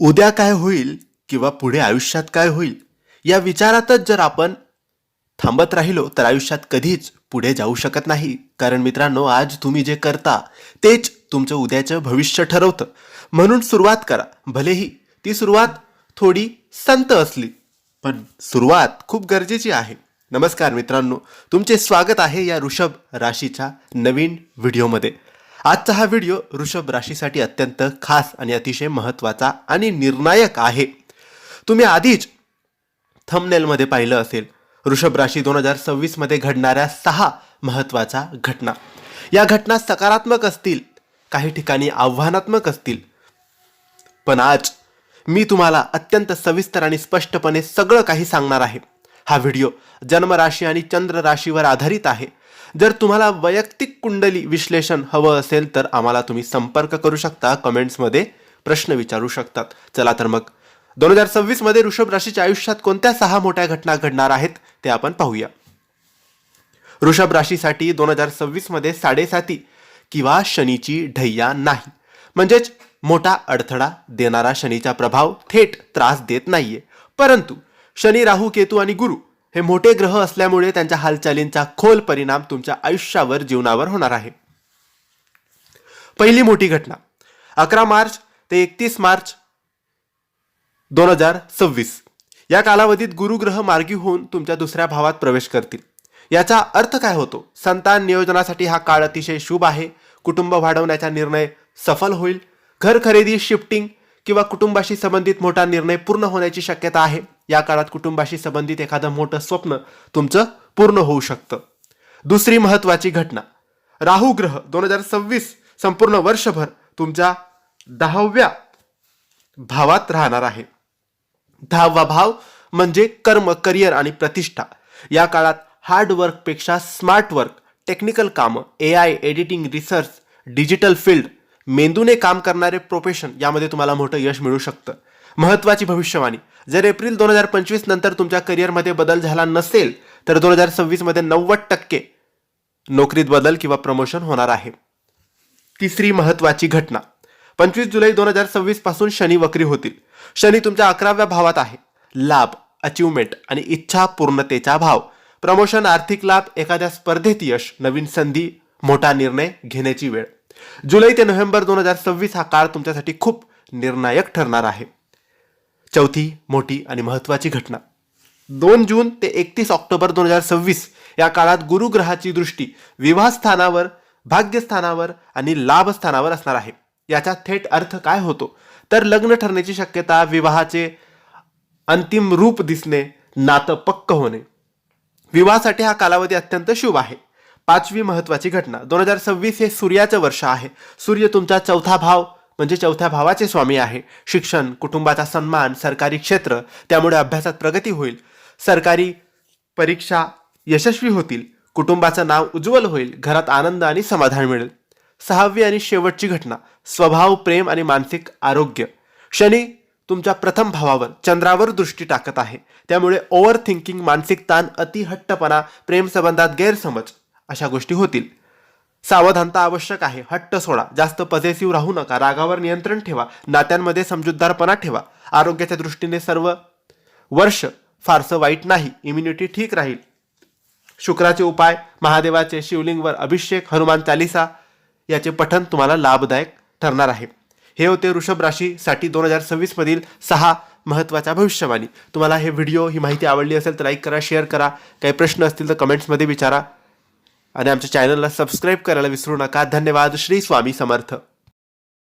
उद्या काय होईल किंवा पुढे आयुष्यात काय होईल या विचारातच जर आपण थांबत राहिलो तर आयुष्यात कधीच पुढे जाऊ शकत नाही. कारण मित्रांनो आज तुम्ही जे करता तेच तुमचं उद्याचं भविष्य ठरवतं. म्हणून सुरुवात करा. भलेही ती सुरुवात थोडी संत असली पण सुरुवात खूप गरजेची आहे. नमस्कार मित्रांनो. तुमचे स्वागत आहे या ऋषभ राशीच्या नवीन व्हिडिओमध्ये. आजचा हा व्हिडिओ ऋषभ राशीसाठी अत्यंत खास आणि अतिशय महत्त्वाचा आणि निर्णायक आहे. तुम्ही आधीच थमनेलमध्ये पाहिलं असेल ऋषभ राशी दोन हजार सव्वीसमध्ये घडणाऱ्या सहा महत्त्वाच्या घटना. या घटना सकारात्मक असतील काही ठिकाणी आव्हानात्मक असतील. पण आज मी तुम्हाला अत्यंत सविस्तर आणि स्पष्टपणे सगळं काही सांगणार आहे. हा व्हिडिओ जन्मराशी आणि चंद्र राशीवर आधारित आहे. जर तुम्हाला वैयक्तिक कुंडली विश्लेषण हवं असेल तर आम्हाला तुम्ही संपर्क करू शकता. कमेंट्समध्ये प्रश्न विचारू शकतात. चला तर मग. दोन हजार सव्वीसमध्ये ऋषभ राशीच्या आयुष्यात कोणत्या सहा मोठ्या घटना घडणार आहेत ते आपण पाहूया. वृषभ राशीसाठी दोन हजार सव्वीसमध्ये साडेसाती किंवा शनीची ढैया नाही. म्हणजेच मोठा अडथळा देणारा शनीचा प्रभाव थेट त्रास देत नाहीये. परंतु शनी राहू केतू आणि गुरु हे मोठे ग्रह असल्यामुळे त्यांच्या हालचालींचा खोल परिणाम तुमच्या आयुष्यावर जीवनावर होणार आहे. पहिली मोठी घटना अकरा मार्च ते एकतीस मार्च दोन हजार सव्वीस. या कालावधीत गुरुग्रह मार्गी होऊन तुमच्या दुसऱ्या भावात प्रवेश करतील. याचा अर्थ काय होतो? संतान नियोजनासाठी हा काळ अतिशय शुभ आहे. कुटुंब वाढवण्याचा निर्णय सफल होईल. घर खरेदी शिफ्टिंग किंवा कुटुंबाशी संबंधित मोठा निर्णय पूर्ण होण्याची शक्यता आहे. या काळात कुटुंबाशी संबंधित एखादं मोठं स्वप्न तुमचं पूर्ण होऊ शकतं. दुसरी महत्वाची घटना. राहू ग्रह दोन हजार सव्वीस संपूर्ण वर्षभर तुमच्या दहाव्या भावात राहणार आहे. दहावा भाव म्हणजे कर्म करिअर आणि प्रतिष्ठा. या काळात हार्डवर्कपेक्षा स्मार्ट वर्क टेक्निकल कामं A I editing research digital field मेंदूने काम करणारे प्रोफेशन यामध्ये तुम्हाला मोठं यश मिळू शकतं. महत्वाची भविष्यवाणी. जर एप्रिल दोन हजार पंचवीस नंतर तुमच्या करिअरमध्ये बदल झाला नसेल तर दोन हजार सव्वीसमध्ये नव्वद टक्के नोकरीत बदल किंवा प्रमोशन होणार आहे. तिसरी महत्वाची घटना. पंचवीस जुलै दोन हजार सव्वीसपासून शनी वक्री होतील. शनी तुमच्या अकराव्या भावात आहे. लाभ अचिव्हमेंट आणि इच्छा पूर्णतेचा भाव. प्रमोशन आर्थिक लाभ एखाद्या स्पर्धेत यश नवीन संधी मोठा निर्णय घेण्याची वेळ. जुलै ते नोव्हेंबर दोन हजार सव्वीस हा काळ तुमच्यासाठी खूप निर्णायक ठरणार आहे. चौथी मोठी आणि महत्वाची घटना. दोन जून ते एकतीस ऑक्टोबर दोन हजार सव्वीस या काळात गुरुग्रहाची दृष्टी विवाहस्थानावर भाग्यस्थानावर आणि लाभस्थानावर असणार आहे. याचा थेट अर्थ काय होतो? तर लग्न ठरण्याची शक्यता विवाहाचे अंतिम रूप दिसणे नातं पक्क होणे. विवाहासाठी हा कालावधी अत्यंत शुभ आहे. पाचवी महत्वाची घटना दोन हजार सव्वीस हे सूर्याचं वर्ष आहे. सूर्य तुमचा चौथा भाव म्हणजे चौथ्या भावाचे स्वामी आहे. शिक्षण कुटुंबाचा सन्मान सरकारी क्षेत्र त्यामुळे अभ्यासात प्रगती होईल. सरकारी परीक्षा यशस्वी होतील. कुटुंबाचं नाव उज्ज्वल होईल. घरात आनंद आणि समाधान मिळेल. सहावी आणि शेवटची घटना स्वभाव प्रेम आणि मानसिक आरोग्य. शनी तुमच्या प्रथम भावावर चंद्रावर दृष्टी टाकत आहे. त्यामुळे ओव्हर थिंकिंग मानसिक ताण अतिहट्टपणा प्रेमसंबंधात गैरसमज अशा गोष्टी होतील. सावधानता आवश्यक आहे. हट्ट सोडा. जास्त पजेसिव्ह राहू नका. रागावर नियंत्रण ठेवा. नात्यांमध्ये समजूतदारपणा ठेवा. आरोग्याच्या दृष्टीने सर्व वर्ष फारसं वाईट नाही. इम्युनिटी ठीक राहील. शुक्राचे उपाय महादेवाचे शिवलिंगवर अभिषेक हनुमान चालिसा याचे पठन तुम्हाला लाभदायक ठरणार आहे. हे होते वृषभ राशीसाठी दोन हजार सव्वीसमधील सहा महत्त्वाच्या भविष्यवाणी. तुम्हाला हे व्हिडिओ ही माहिती आवडली असेल तर लाईक करा शेअर करा. काही प्रश्न असतील तर कमेंट्समध्ये विचारा. आणि आमच्या चॅनलला सबस्क्राईब करायला विसरू नका. धन्यवाद. श्री स्वामी समर्थ.